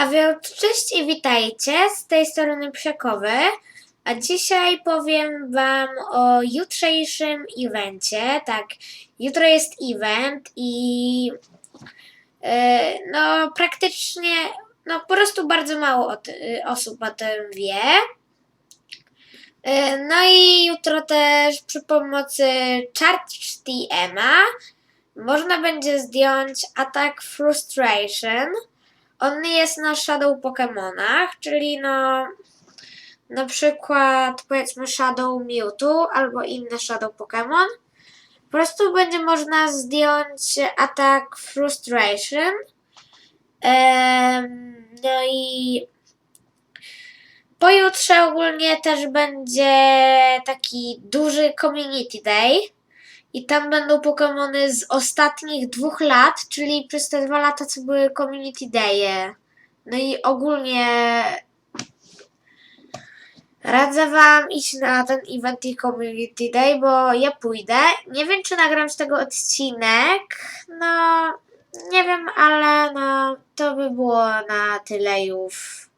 A więc cześć i witajcie, z tej strony Psiakowy, a dzisiaj powiem Wam o jutrzejszym evencie. Tak, jutro jest event i e, no praktycznie, no po prostu bardzo mało osób o tym wie. E, No i jutro też przy pomocy ChargeTM'a można będzie zdjąć atak Frustration. On jest na Shadow Pokémonach, czyli no na przykład powiedzmy Shadow Mewtwo albo inny Shadow Pokémon. Po prostu będzie można zdjąć atak Frustration. Em, no i pojutrze ogólnie też będzie taki duży Community Day. I tam będą Pokémony z ostatnich dwóch lat, czyli przez te dwa lata, co były Community Day'e. No i ogólnie radzę Wam iść na ten event i Community Day, bo ja pójdę. Nie wiem, czy nagram z tego odcinek. No, nie wiem, ale no, to by było na tyle już.